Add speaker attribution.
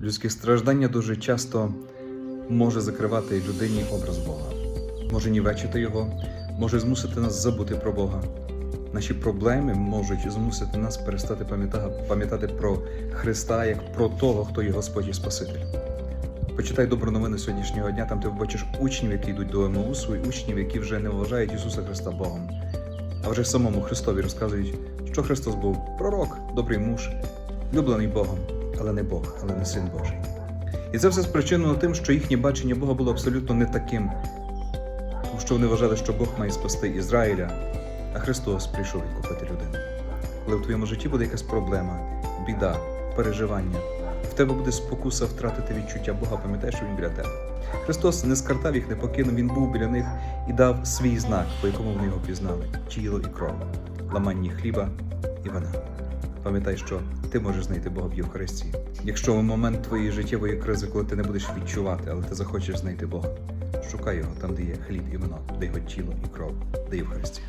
Speaker 1: Людське страждання дуже часто може закривати людині образ Бога, може нівечити його, може змусити нас забути про Бога. Наші проблеми можуть змусити нас перестати пам'ятати, про Христа як про того, хто є Господь і Спаситель. Почитай добру новину сьогоднішнього дня, там ти побачиш учнів, які йдуть до Емаусу, і учнів, які вже не вважають Ісуса Христа Богом. А вже самому Христові розказують, що Христос був пророк, добрий муж, люблений Богом, але не Бог, але не син Божий. І це все спричинено тим, що їхнє бачення Бога було абсолютно не таким, тому що вони вважали, що Бог має спасти Ізраїля, а Христос прийшов відкупити людину. Коли в твоєму житті буде якась проблема, біда, переживання, в тебе буде спокуса втратити відчуття Бога, пам'ятай, що Він біля тебе. Христос не скартав їх, не покинув, Він був біля них і дав свій знак, по якому вони його пізнали тіло і кров, ламання хліба і вина. Пам'ятай, що ти можеш знайти Бога в Євхаристії. Якщо в момент твоєї життєвої кризи, коли ти не будеш відчувати, але ти захочеш знайти Бога, шукай його там, де є хліб і вино, де його тіло і кров, де Євхаристія.